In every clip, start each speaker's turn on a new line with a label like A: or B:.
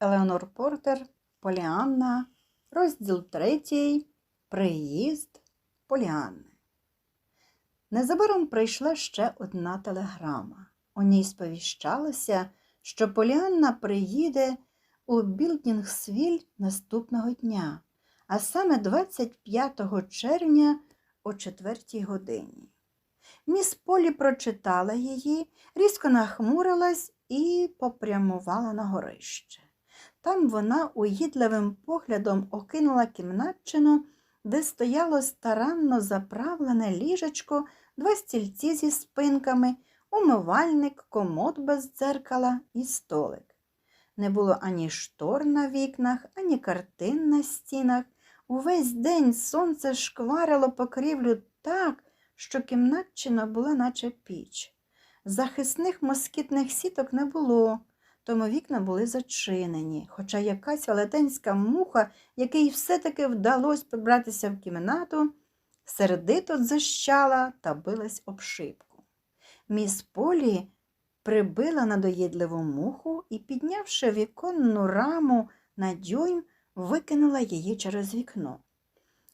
A: Елеонор Портер, Поліанна, розділ третій. Приїзд Поліанни. Незабаром прийшла ще одна телеграма. У ній сповіщалося, що Поліанна приїде у Білдінгсвіль наступного дня, а саме 25 червня о 4 годині. Міс Полі прочитала її, різко нахмурилась і попрямувала на горище. Там вона уїдливим поглядом окинула кімнатчину, де стояло старанно заправлене ліжечко, два стільці зі спинками, умивальник, комод без дзеркала і столик. Не було ані штор на вікнах, ані картин на стінах. Увесь день сонце шкварило покрівлю так, що кімнатчина була, наче піч. Захисних москітних сіток не було, тому вікна були зачинені, хоча якась велетенська муха, якій все-таки вдалося пробратися в кімнату, сердито дзищала та билась об шибку. Міс Полі прибила надоїдливу муху і, піднявши віконну раму на дюйм, викинула її через вікно.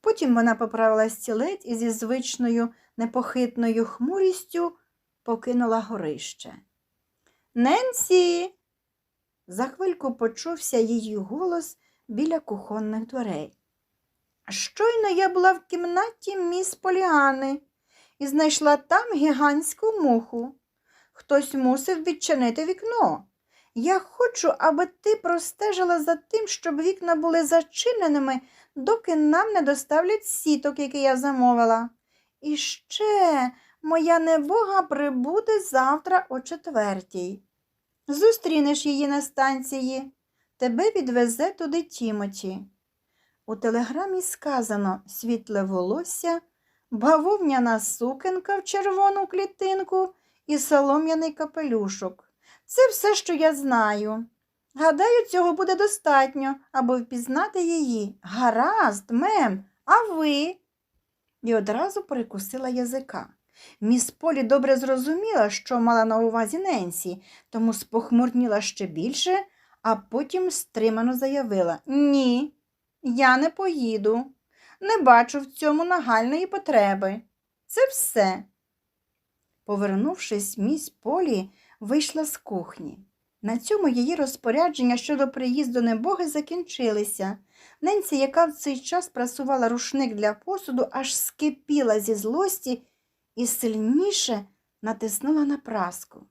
A: Потім вона поправила стілець і зі звичною непохитною хмурістю покинула горище. Ненсі. За хвильку почувся її голос біля кухонних дверей. Щойно я була в кімнаті міс Поліани і знайшла там гігантську муху. Хтось мусив відчинити вікно. Я хочу, аби ти простежила за тим, щоб вікна були зачиненими, доки нам не доставлять сіток, які я замовила. І ще моя небога прибуде завтра о четвертій. Зустрінеш її на станції. Тебе відвезе туди Тімоті. У телеграмі сказано світле волосся, бавовняна сукенка в червону клітинку і солом'яний капелюшок. Це все, що я знаю. Гадаю, цього буде достатньо, аби впізнати її. Гаразд, мем, а ви? І одразу перекусила язика. Міс Полі добре зрозуміла, що мала на увазі Ненсі, тому спохмурніла ще більше, а потім стримано заявила Ні, я не поїду. Не бачу в цьому нагальної потреби. Це все. Повернувшись, міс Полі вийшла з кухні. На цьому її розпорядження щодо приїзду небоги закінчилися. Ненці, яка в цей час прасувала рушник для посуду, аж скипіла зі злості і сильніше натиснула на праску.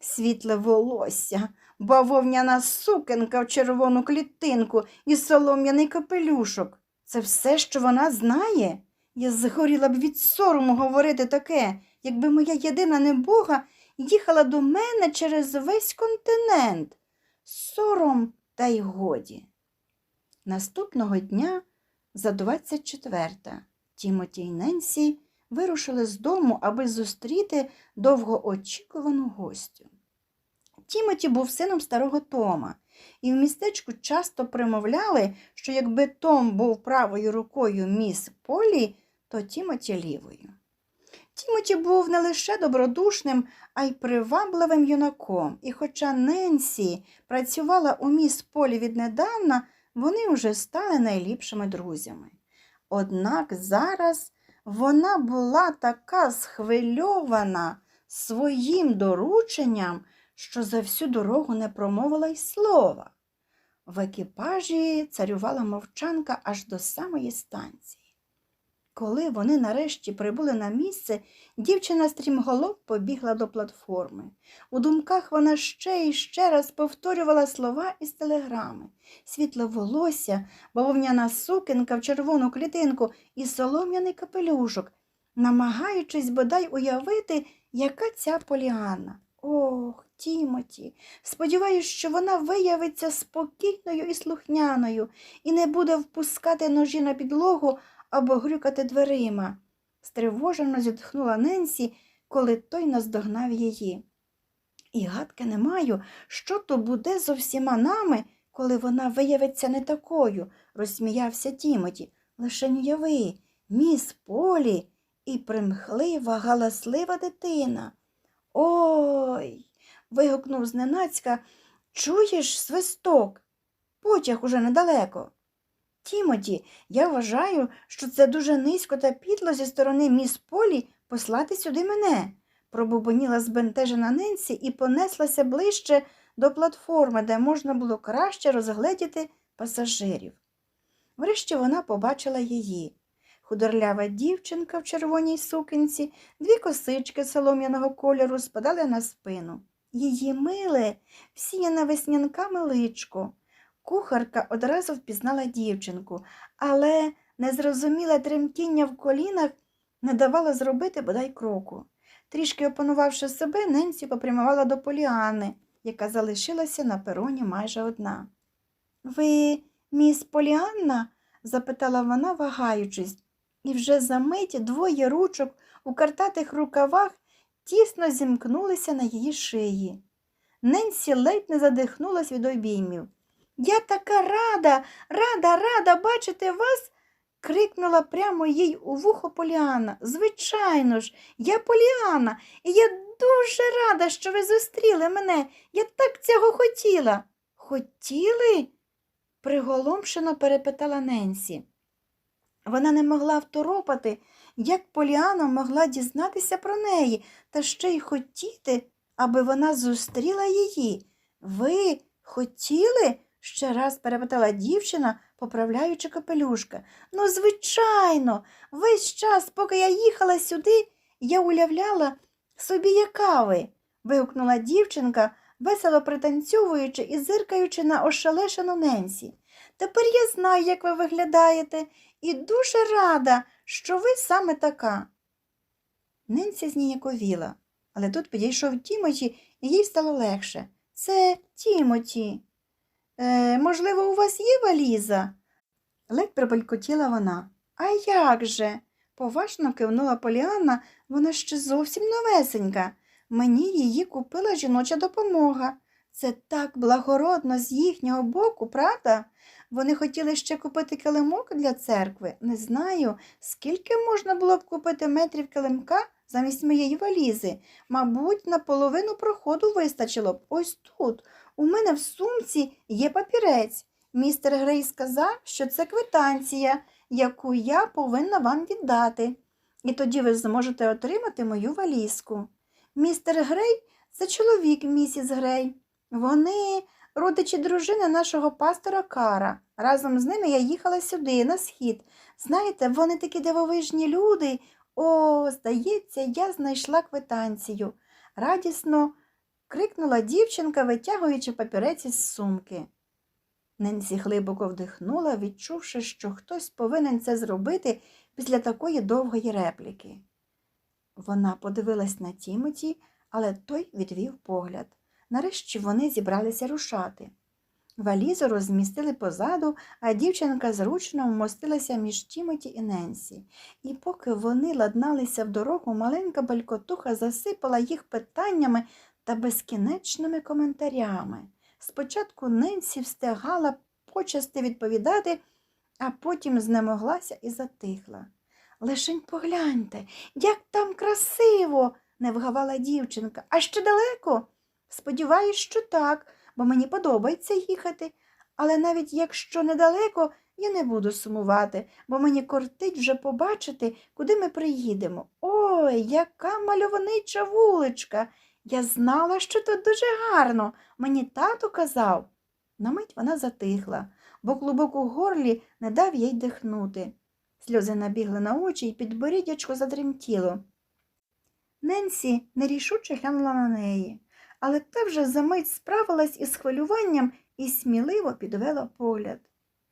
A: Світле волосся, бавовняна сукенка в червону клітинку і солом'яний капелюшок. Це все, що вона знає. Я згоріла б від сорому говорити таке, якби моя єдина небога їхала до мене через весь континент. Сором та й годі. Наступного дня, за 24-та, Тімоті й Ненсі вирушили з дому, аби зустріти довгоочікувану гостю. Тімоті був сином старого Тома, і в містечку часто примовляли, що якби Том був правою рукою міс Полі, то Тімоті лівою. Тімоті був не лише добродушним, а й привабливим юнаком, і хоча Ненсі працювала у міс Полі віднедавна, вони вже стали найліпшими друзями. Однак зараз вона була така схвильована своїм дорученням, що за всю дорогу не промовила й слова. В екіпажі царювала мовчанка аж до самої станції. Коли вони нарешті прибули на місце, дівчина стрімголов побігла до платформи. У думках вона ще і ще раз повторювала слова із телеграми світле волосся, бавовняна сукенка в червону клітинку і солом'яний капелюшок, намагаючись бодай уявити, яка ця Поліанна. Ох, Тімоті, сподіваюсь, що вона виявиться спокійною і слухняною і не буде впускати ножі на підлогу або грюкати дверима. Стривожено зітхнула Ненсі, коли той наздогнав її. І гадки не маю, що то буде зо всіма нами, коли вона виявиться не такою, розсміявся Тімоті. Лише уяви, міс Полі і примхлива, галаслива дитина. Ой. вигукнув зненацька Чуєш свисток? Потяг уже недалеко. Тімоті, я вважаю, що це дуже низько та підло зі сторони міс Полі послати сюди мене, пробубоніла збентежена Ненсі і понеслася ближче до платформи, де можна було краще розгледіти пасажирів. Врешті вона побачила її. Худорлява дівчинка в червоній сукенці, дві косички солом'яного кольору спадали на спину. Її миле, всіяне веснянками личко. Кухарка одразу впізнала дівчинку, але незрозуміле тремтіння в колінах не давало зробити бодай кроку. Трішки опанувавши себе, Ненсі попрямувала до Поліани, яка залишилася на пероні майже одна. Ви міс Поліанна? запитала вона, вагаючись, і вже за мить двоє ручок у картатих рукавах тісно зімкнулися на її шиї. Ненсі ледь не задихнулась від обіймів. Я така рада, рада, рада бачити вас. крикнула прямо їй у вухо Поліана. Звичайно ж, я Поліана, і я дуже рада, що ви зустріли мене. Я так цього хотіла. Хотіли? приголомшено перепитала Ненсі. Вона не могла второпати, як Поліана могла дізнатися про неї та ще й хотіти, аби вона зустріла її. Ви хотіли? Ще раз перепитала дівчина, поправляючи капелюшка. Ну, звичайно, весь час, поки я їхала сюди, я уявляла собі, яка ви. вигукнула дівчинка, весело пританцьовуючи і зиркаючи на ошелешену Ненсі. Тепер я знаю, як ви виглядаєте, і дуже рада, що ви саме така. Ненсі зніяковіла, але тут підійшов Тімоті, і їй стало легше. Це Тімоті. Е, можливо, у вас є валіза? ледь прибалькотіла вона. А як же? поважно кивнула Поліанна, вона ще зовсім новесенька. Мені її купила жіноча допомога. Це так благородно з їхнього боку, правда? Вони хотіли ще купити килимок для церкви. Не знаю, скільки можна було б купити метрів килимка замість моєї валізи. Мабуть, на половину проходу вистачило б. Ось тут. У мене в сумці є папірець. Містер Грей сказав, що це квитанція, яку я повинна вам віддати. І тоді ви зможете отримати мою валізку. Містер Грей це чоловік місіс Грей. Вони родичі дружини нашого пастора Кара. Разом з ними я їхала сюди, на схід. Знаєте, вони такі дивовижні люди. О, здається, я знайшла квитанцію. Радісно крикнула дівчинка, витягуючи папірець із сумки. Ненсі глибоко вдихнула, відчувши, що хтось повинен це зробити після такої довгої репліки. Вона подивилась на Тімоті, але той відвів погляд. Нарешті вони зібралися рушати. Валізу розмістили позаду, а дівчинка зручно вмостилася між Тімоті і Ненсі. І поки вони ладналися в дорогу, маленька балькотуха засипала їх питаннями та безкінечними коментарями. Спочатку Ненсі встигала почасти відповідати, а потім знемоглася і затихла. Лишень погляньте, як там красиво, не вгавала дівчинка. А ще далеко? Сподіваюсь, що так, бо мені подобається їхати. Але навіть якщо недалеко, я не буду сумувати, бо мені кортить вже побачити, куди ми приїдемо. Ой, яка мальовнича вуличка. Я знала, що тут дуже гарно. Мені тато казав. На мить вона затихла, бо клубок у горлі не дав їй дихнути. Сльози набігли на очі і підборіддячко затремтіло. Ненсі нерішуче глянула на неї, але та вже за мить справилась із хвилюванням і сміливо підвела погляд.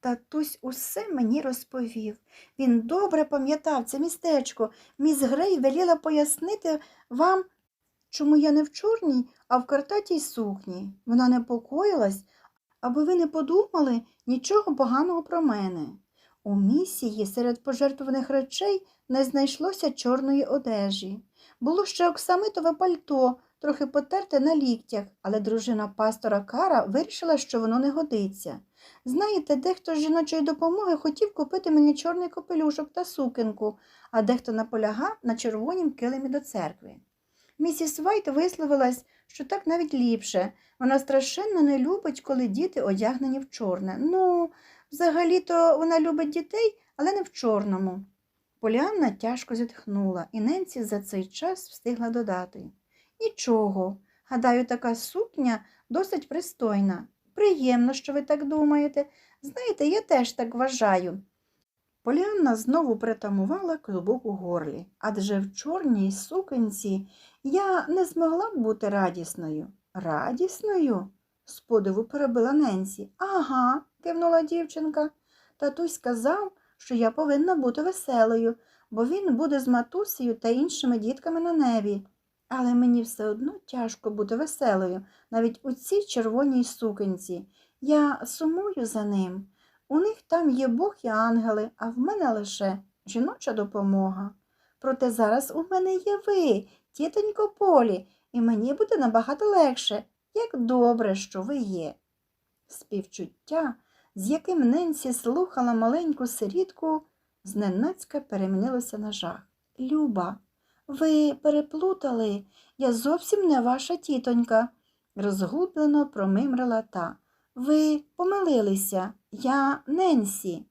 A: Татусь усе мені розповів. Він добре пам'ятав це містечко. Міс Грей веліла пояснити вам, чому я не в чорній, а в картатій сукні. Вона непокоїлась, аби ви не подумали нічого поганого про мене. У місії серед пожертвованих речей не знайшлося чорної одежі. Було ще оксамитове пальто, трохи потерте на ліктях, але дружина пастора Кара вирішила, що воно не годиться. Знаєте, дехто з жіночої допомоги хотів купити мені чорний капелюшок та сукенку, а дехто наполягав на червонім килимі до церкви. Місіс Вайт висловилась, що так навіть ліпше. Вона страшенно не любить, коли діти одягнені в чорне. Ну, взагалі-то вона любить дітей, але не в чорному. Поліанна тяжко зітхнула, і Ненсі за цей час встигла додати. Нічого. Гадаю, така сукня досить пристойна. Приємно, що ви так думаєте. Знаєте, я теж так вважаю. Поліанна знову притамувала клубок у горлі, адже в чорній сукенці я не змогла б бути радісною. Радісною? з подиву перебила Ненсі. Ага, кивнула дівчинка. Татусь сказав, що я повинна бути веселою, бо він буде з матусею та іншими дітками на небі. Але мені все одно тяжко бути веселою, навіть у цій червоній сукенці. Я сумую за ним. У них там є Бог і ангели, а в мене лише жіноча допомога. Проте зараз у мене є ви, тітонько Полі, і мені буде набагато легше, як добре, що ви є. Співчуття, з яким Ненсі слухала маленьку сирітку, зненацька перемінилося на жах. Люба, ви переплутали, я зовсім не ваша тітонька, розгублено промимрила та. Ви помилилися, я Ненсі.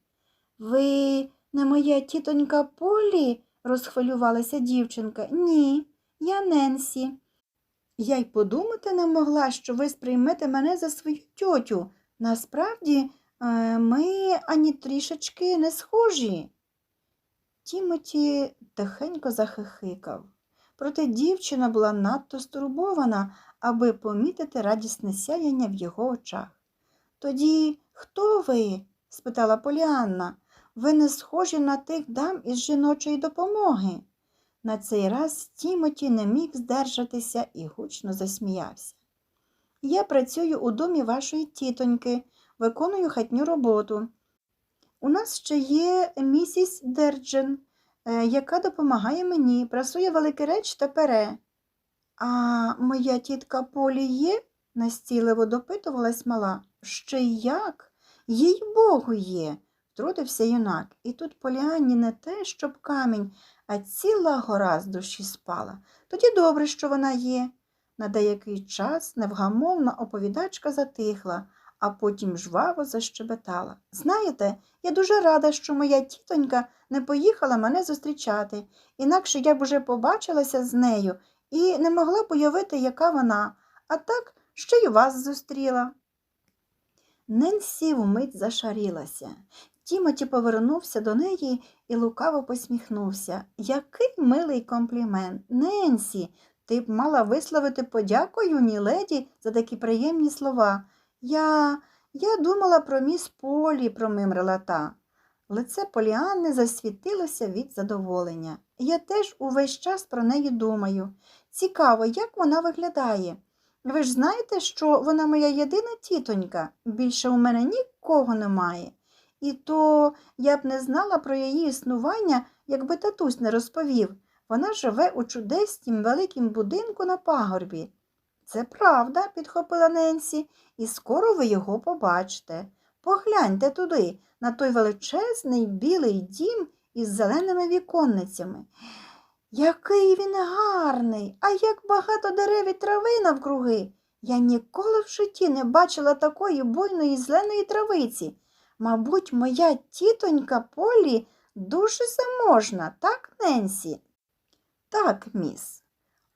A: Ви не моя тітонька Полі? розхвилювалася дівчинка. Ні, я Ненсі. Я й подумати не могла, що ви сприймете мене за свою тьотю. Насправді, е, ми ані трішечки не схожі. Тімоті тихенько захихикав. Проте дівчина була надто стурбована, аби помітити радісне сяяння в його очах. Тоді хто ви? спитала Поліанна. Ви не схожі на тих дам із жіночої допомоги. На цей раз Тімоті не міг здержатися і гучно засміявся. Я працюю у домі вашої тітоньки, виконую хатню роботу. У нас ще є місіс Дерджен, е, яка допомагає мені, прасує великі реч та пере. А моя тітка Полі є? настійливо допитувалась мала. Ще як? Їй Богу є, втрутився юнак. І тут Поліанні не те, щоб камінь, а ціла гора з душі спала. Тоді добре, що вона є. На деякий час невгамовна оповідачка затихла, а потім жваво защебетала. Знаєте, я дуже рада, що моя тітонька не поїхала мене зустрічати, інакше я б уже побачилася з нею і не могла б уявити, яка вона, а так ще й вас зустріла. Ненсі вмить зашарілася. Тімоті повернувся до неї і лукаво посміхнувся. Який милий комплімент. Ненсі, ти б мала висловити подяку юній леді за такі приємні слова. Я я думала про міс Полі, промимрила та. Лице Поліанни засвітилося від задоволення. Я теж увесь час про неї думаю. Цікаво, як вона виглядає. Ви ж знаєте, що вона моя єдина тітонька, більше у мене нікого немає. І то я б не знала про її існування, якби татусь не розповів. Вона живе у чудеснім великім будинку на пагорбі. Це правда, підхопила Ненсі, і скоро ви його побачите. Погляньте туди, на той величезний білий дім із зеленими віконницями. Який він гарний, а як багато дерев і трави навкруги. Я ніколи в житті не бачила такої буйної зеленої травиці. Мабуть, моя тітонька Полі дуже заможна, так, Ненсі? Так, міс.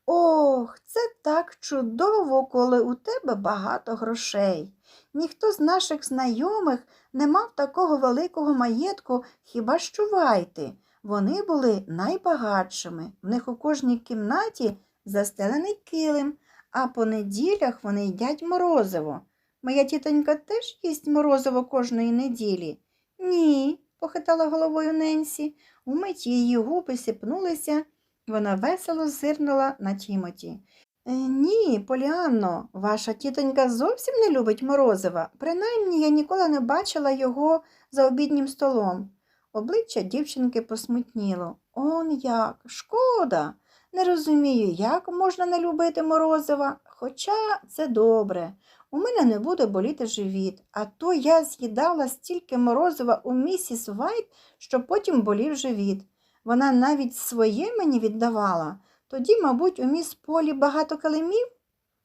A: Ох, це так чудово, коли у тебе багато грошей. Ніхто з наших знайомих не мав такого великого маєтку, хіба що вайти. Вони були найбагатшими. В них у кожній кімнаті застелений килим, а по неділях вони їдять морозиво. Моя тітонька теж їсть морозиво кожної неділі. Ні, похитала головою Ненсі. Умить її губи сіпнулися, вона весело зирнула на Тімоті. «Е, Ні, Поліанно, ваша тітонька зовсім не любить морозива. Принаймні я ніколи не бачила його за обіднім столом. Обличчя дівчинки посмутніло. Он як, шкода. Не розумію, як можна не любити морозива, хоча це добре. У мене не буде боліти живіт, а то я з'їдала стільки морозива у місіс Вайт, що потім болів живіт. Вона навіть своє мені віддавала, Тоді, мабуть, у міс Полі багато килимів?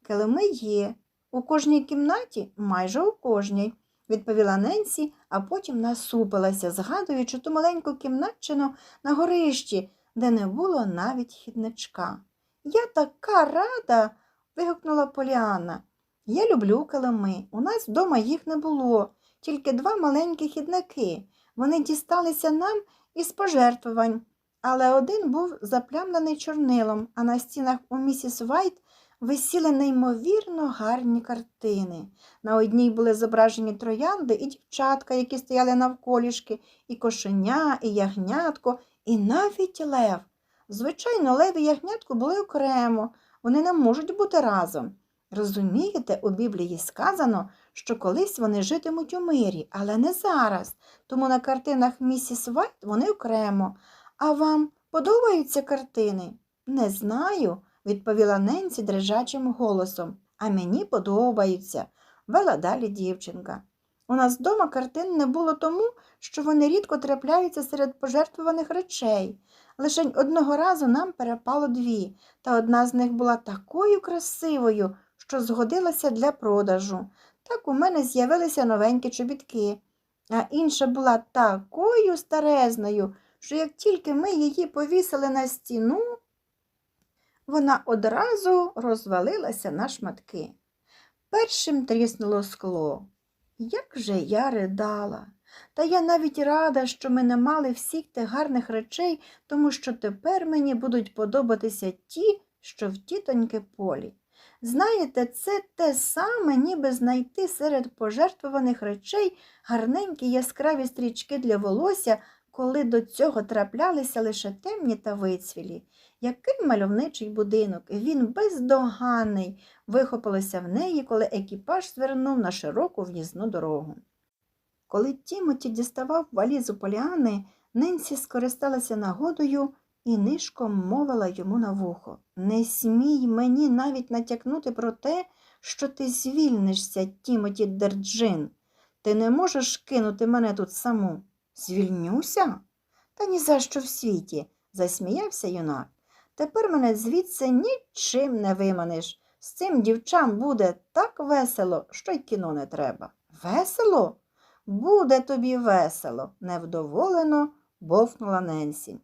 A: Килими є. У кожній кімнаті, майже у кожній, відповіла Ненсі, а потім насупилася, згадуючи ту маленьку кімнатчину на горищі, де не було навіть хідничка. Я така рада. вигукнула Поліанна. Я люблю килими. У нас вдома їх не було, тільки два маленькі хідники. Вони дісталися нам із пожертвувань, але один був заплямлений чорнилом, а на стінах у місіс Вайт висіли неймовірно гарні картини. На одній були зображені троянди і дівчатка, які стояли навколішки, і кошеня, і ягнятко, і навіть лев. Звичайно, лев і ягнятко були окремо, вони не можуть бути разом. Розумієте, у Біблії сказано, що колись вони житимуть у мирі, але не зараз. Тому на картинах місіс Вайт вони окремо. А вам подобаються картини? Не знаю, відповіла Ненсі дрижачим голосом. А мені подобаються, вела далі дівчинка. У нас вдома картин не було тому, що вони рідко трапляються серед пожертвуваних речей. Лише одного разу нам перепало дві, та одна з них була такою красивою, що згодилася для продажу. Так у мене з'явилися новенькі чобітки, а інша була такою старезною, що як тільки ми її повісили на стіну, вона одразу розвалилася на шматки. Першим тріснуло скло. Як же я ридала. Та я навіть рада, що ми не мали всіх тих гарних речей, тому що тепер мені будуть подобатися ті, що в тітоньки полі. Знаєте, це те саме, ніби знайти серед пожертвуваних речей гарненькі яскраві стрічки для волосся, коли до цього траплялися лише темні та вицвілі. Який мальовничий будинок, він бездоганний, вихопилося в неї, коли екіпаж звернув на широку в'їзну дорогу. Коли Тімоті діставав валізу Поліани, Ненсі скористалася нагодою і нишком мовила йому на вухо. Не смій мені навіть натякнути про те, що ти звільнишся, Тімоті Дерджин. Ти не можеш кинути мене тут саму. Звільнюся? Та ні за що в світі, засміявся юнак. Тепер мене звідси нічим не виманиш. З цим дівчам буде так весело, що й кіно не треба. Весело? Буде тобі весело, невдоволено бовкнула Ненсі.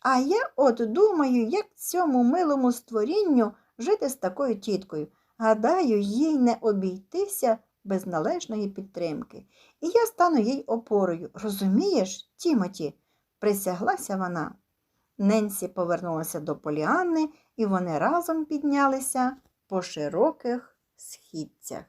A: А я от думаю, як цьому милому створінню жити з такою тіткою. Гадаю, їй не обійтися без належної підтримки. І я стану їй опорою. Розумієш, Тімоті? присяглася вона. Ненсі повернулася до Поліанни, і вони разом піднялися по широких східцях.